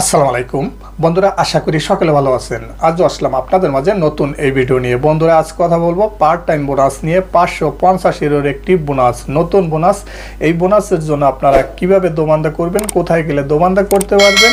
আসসালামু আলাইকুম। বন্ধুরা, আশা করি সকলে ভালো আছেন। আজও আসলাম আপনাদের মাঝে নতুন এই ভিডিও নিয়ে। বন্ধুরা, আজ কথা বলব পার্ট টাইম বোনাস নিয়ে। পাঁচশো পঞ্চাশ ইউরোর একটি বোনাস নতুন বোনাস এই বোনাসের জন্য আপনারা কীভাবে দোমান্দা করবেন, কোথায় গেলে দোমান্দা করতে পারবেন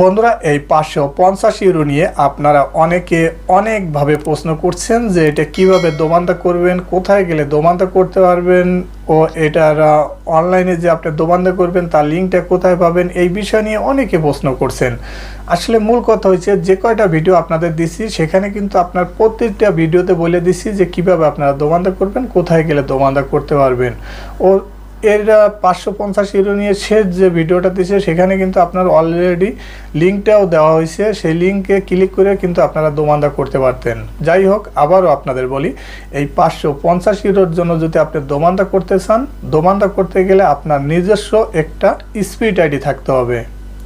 বন্ধুরা, এই পাঁচশো পঞ্চাশ ইউরো নিয়ে আপনারা অনেকে অনেকভাবে প্রশ্ন করছেন যে এটা কীভাবে দোমান্দা করবেন, কোথায় গেলে দোমান্দা করতে পারবেন ও এটার অনলাইনে যে আপনি দোমান্দা করবেন তার লিঙ্কটা কোথায় পাবেন, এই বিষয় নিয়ে অনেকে প্রশ্ন করছেন। আসলে মূল কথা হচ্ছে যে কয়টা ভিডিও আপনাদের দিছি, সেখানে কিন্তু আপনার প্রত্যেকটা ভিডিওতে বলে দিছি যে কীভাবে আপনারা দোমান্দা করবেন, কোথায় গেলে দোমান্দা করতে পারবেন। ও এর পাঁচশো পঞ্চাশ ইউরো নিয়ে শেষ যে ভিডিওটা দিয়েছে সেখানে কিন্তু আপনার অলরেডি লিঙ্কটাও দেওয়া হয়েছে। সেই লিঙ্কে ক্লিক করে কিন্তু আপনারা দোমান্দা করতে পারতেন। যাই হোক, আবারও আপনাদের বলি, এই পাঁচশো পঞ্চাশ ইউরোর জন্য যদি আপনি দোমান্দা করতে চান, দোমান্দা করতে গেলে আপনার নিজস্ব একটা স্পিড আইডি থাকতে হবে।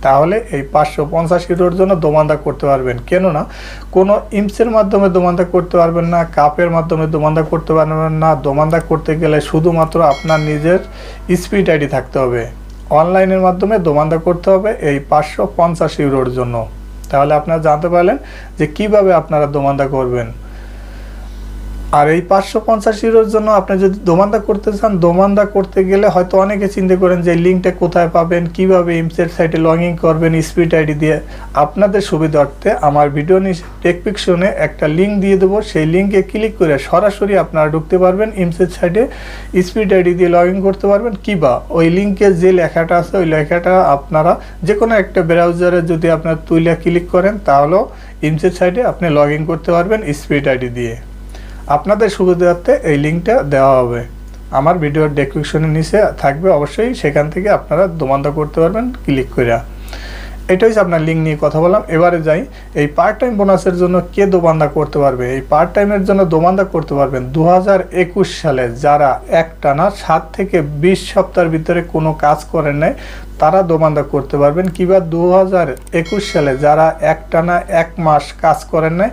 তাহলে এই পাঁচশো পঞ্চাশ কিলোর জন্য দোমান্দা করতে পারবেন। কেননা, কোনো ইমসের মাধ্যমে দোমান্দা করতে পারবেন না, কাপের মাধ্যমে দোমান্দা করতে পারবেন না। দোমান্দা করতে গেলে শুধুমাত্র আপনার নিজের স্পিড আইডি থাকতে হবে। অনলাইনের মাধ্যমে দোমান্দা করতে হবে এই পাঁচশো পঞ্চাশ ইউরোর জন্য। তাহলে আপনারা জানতে পারলেন যে কীভাবে আপনারা দোমান্দা করবেন। আর এই পাঁচশো পঞ্চাশ ইউরোর জন্য আপনি যদি দোমান্দা করতে চান, দোমান্দা করতে গেলে হয়তো অনেকে চিন্তা করেন যে লিঙ্কটা কোথায় পাবেন, কীভাবে ইমসেট সাইটে লগ ইন করবেন স্পিড আইডি দিয়ে। আপনাদের সুবিধার্থে আমার ভিডিও টেকপিকশনে একটা লিঙ্ক দিয়ে দেবো। সেই লিঙ্কে ক্লিক করে সরাসরি আপনারা ঢুকতে পারবেন ইমসেট সাইটে স্পিড আইডি দিয়ে লগ করতে পারবেন, কিবা ওই লিঙ্কে যে লেখাটা আছে, ওই লেখাটা আপনারা যে কোনো একটা ব্রাউজারে যদি আপনার তুলে ক্লিক করেন, তাহলেও ইমসেট সাইটে আপনি লগ করতে পারবেন স্পিড আইডি দিয়ে। আপনাদের সুবিধার্থে এই লিঙ্কটা দেওয়া হবে। আমার ভিডিওর ডেসক্রিপশনের নিচে থাকবে। অবশ্যই সেখান থেকে আপনারা দোমান্দা করতে পারবেন। ক্লিক করে এটা হচ্ছে আপনার লিঙ্ক নিয়ে কথা বললাম, এবারে যাই, এই পার্ট টাইম বোনাসের জন্য কে দোমান্দা করতে পারবে? এই পার্ট টাইমের জন্য দোমান্দা করতে পারবেন দু হাজার একুশ সালে যারা এক টানা সাত থেকে বিশ সপ্তাহের ভিতরে কোনো কাজ করেন নাই, তারা দোমান্দা করতে পারবেন। কিংবা দু হাজার একুশ সালে যারা এক টানা এক মাস কাজ করেন নাই,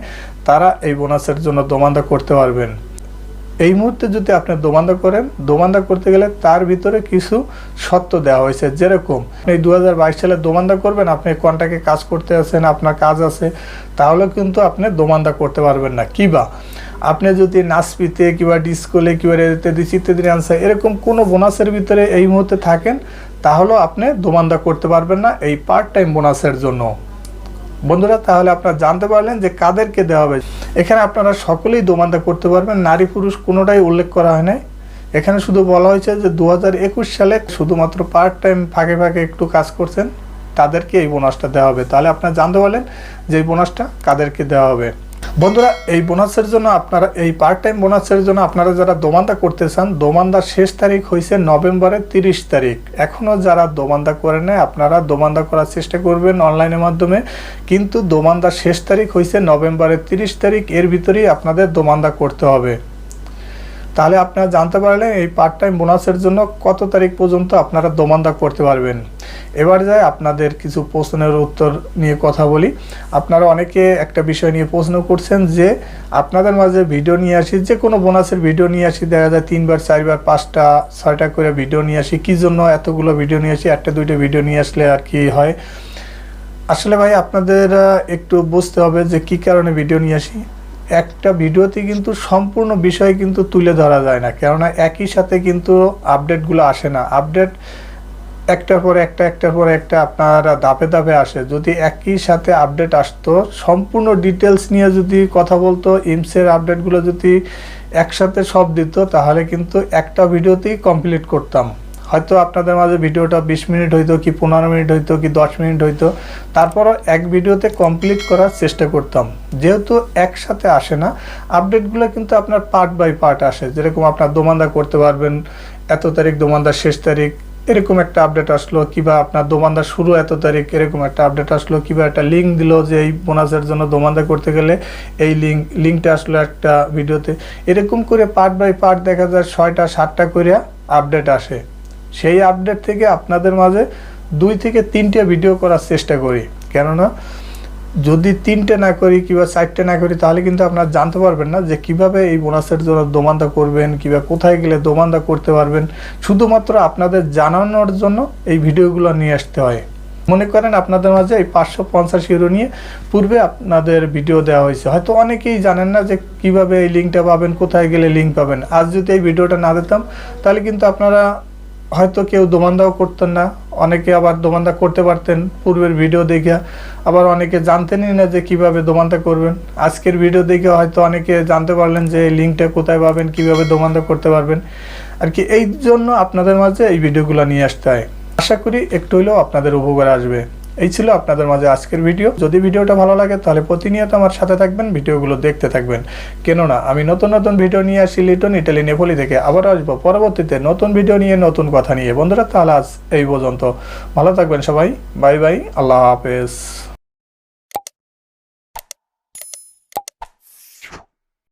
তারা এই বোনাসের জন্য দোমান্দা করতে পারবেন। এই মুহূর্তে যদি আপনি দোমান্দা করেন, দোমান্দা করতে গেলে তার ভিতরে কিছু সত্য দেওয়া হয়েছে। যেরকম এই দু সালে দোমান্দা করবেন, আপনি কন্টাকে কাজ করতে আছেন, আপনার কাজ আছে, তাহলে কিন্তু আপনি দোমান্দা করতে পারবেন না। কিবা আপনি যদি নাচপিতে কিংবা ডিসকোলে কিংবা ইত্যাদি ইত্যাদি আনসার এরকম কোনো বোনাসের ভিতরে এই মুহূর্তে থাকেন, তাহলেও আপনি দোমান্দা করতে পারবেন না এই পার্ট টাইম বোনাসের জন্য। বন্ধুরা, তাহলে আপনারা জানতে পারলেন যে কাদেরকে দেওয়া হবে। এখানে আপনারা সকলেই দোমান্দা করতে পারবেন। নারী পুরুষ কোনোটাই উল্লেখ করা হয় নাই। এখানে শুধু বলা হয়েছে যে দু হাজার একুশ সালে শুধুমাত্র পার্ট টাইম ফাঁকে ফাঁকে একটু কাজ করছেন। তাদেরকে এই বোনাসটা দেওয়া হবে। তাহলে আপনারা জানতে পারলেন যে এই বোনাসটা কাদেরকে দেওয়া হবে। বন্ধুরা, এই বোনাসের জন্য আপনারা, এই পার্ট টাইম বোনাসের জন্য আপনারা যারা দোমান্দা করতে চান, দোমান্দার শেষ তারিখ হয়েছে নভেম্বরের তিরিশ তারিখ। এখনও যারা দোমান্দা করে নেয়, আপনারা দোমান্দা করার চেষ্টা করবেন অনলাইনের মাধ্যমে। কিন্তু দোমান্দার শেষ তারিখ হয়েছে নভেম্বরের তিরিশ তারিখ, এর ভিতরেই আপনাদের দোমান্দা করতে হবে। তাহলে আপনারা জানতে পারলেন এই পার্ট টাইম বোনাসের জন্য কত তারিখ পর্যন্ত আপনারা দোমান্দা করতে পারবেন। এবার যায় আপনাদের কিছু প্রশ্নের উত্তর নিয়ে কথা বলি। আপনারা অনেকে একটা বিষয় নিয়ে প্রশ্ন করছেন যে, আপনাদের মাঝে ভিডিও নিয়ে আসি যে কোনো বোনাসের ভিডিও নিয়ে আসি, দেখা যায় তিনবার, চারবার, পাঁচটা, ছয়টা করে ভিডিও নিয়ে আসি, কী জন্য এতগুলো ভিডিও নিয়ে আসি, একটা, দুইটা ভিডিও নিয়ে আসলে আর কি হয়। আসলে ভাই, আপনাদের একটু বুঝতে হবে যে কী কারণে ভিডিও নিয়ে আসি। একটা ভিডিওতে কিন্তু সম্পূর্ণ বিষয় কিন্তু তুলে ধরা যায় না, কেননা একই সাথে কিন্তু আপডেটগুলো আসে না। আপডেট একটার পর একটা, একটার পর একটা আপনারা ধাপে ধাপে আসে। যদি একই সাথে আপডেট আসতো, সম্পূর্ণ ডিটেলস নিয়ে যদি কথা বলতো, ইমসের আপডেটগুলো যদি একসাথে সব দিত, তাহলে কিন্তু একটা ভিডিওতেই কমপ্লিট করতাম। হয়তো আপনাদের মাঝে ভিডিওটা বিশ মিনিট হইতো কি পনেরো মিনিট হইতো কি দশ মিনিট হইতো, তারপরও এক ভিডিওতে কমপ্লিট করার চেষ্টা করতাম। যেহেতু একসাথে আসে না আপডেটগুলো কিন্তু আপনার পার্ট বাই পার্ট আসে। যেরকম আপনার দোমান্দা করতে পারবেন, এত তারিখ দোমান্দার শেষ তারিখ, এরকম একটা আপডেট আসলো, কিবা আপনার দোমান্দা শুরু এত তারিখ, এরকম একটা আপডেট আসলো, কিবা একটা লিঙ্ক দিল যে এই বোনাসের জন্য দোমান্দা করতে গেলে এই লিঙ্ক লিঙ্কটা আসলো একটা ভিডিওতে। এরকম করে পার্ট বাই পার্ট দেখা যায়, ছয়টা, সাতটা করে আপডেট আসে। সেই আপডেট থেকে আপনাদের মাঝে দুই থেকে তিনটে ভিডিও করার চেষ্টা করি। কেননা, যদি তিনটে না করি কিংবা চারটে না করি, তাহলে কিন্তু আপনারা জানতে পারবেন না যে কীভাবে এই বোনাসের জন্য দোমান্দা করবেন, কিংবা কোথায় গেলে দোমান্দা করতে পারবেন। শুধুমাত্র আপনাদের জানানোর জন্য এই ভিডিওগুলো নিয়ে আসতে হয়। মনে করেন আপনাদের মাঝে এই পাঁচশো পঞ্চাশ ইউরো নিয়ে পূর্বে আপনাদের ভিডিও দেওয়া হয়েছে। হয়তো অনেকেই জানেন না যে কীভাবে এই লিঙ্কটা পাবেন, কোথায় গেলে লিঙ্ক পাবেন। আজ যদি এই ভিডিওটা না দিতাম, তাহলে কিন্তু আপনারা হয়তো কেউ দোমান্দাও করতেন না, অনেকে আবার দোমান্দা করতে পারতেন পূর্বের ভিডিও দেখে, আবার অনেকে জানতেনই না যে কীভাবে দোমান্দা করবেন। আজকের ভিডিও দেখে হয়তো অনেকে জানতে পারলেন যে লিঙ্কটা কোথায় পাবেন, কীভাবে দোমান্দা করতে পারবেন। আর কি, এই জন্য আপনাদের মাঝে এই ভিডিওগুলো নিয়ে আসতে হয়। আশা করি একটু হলেও আপনাদের উপকার আসবে। এই ছিল আপনাদের মাঝে আজকের ভিডিও। যদি ভিডিওটা ভালো লাগে, তাহলে প্রতিনিয়ত আমার সাথে থাকবেন, ভিডিওগুলো দেখতে থাকবেন। কেননা, আমি নতুন নতুন ভিডিও নিয়ে আসি লিটন ইটালি নেপোলি থেকে। আবার আসব পরবর্তীতে নতুন ভিডিও নিয়ে, নতুন কথা নিয়ে। বন্ধুরা, তাহলে আজ এই পর্যন্ত। ভালো থাকবেন সবাই। Bye bye. আল্লাহ হাফেজ।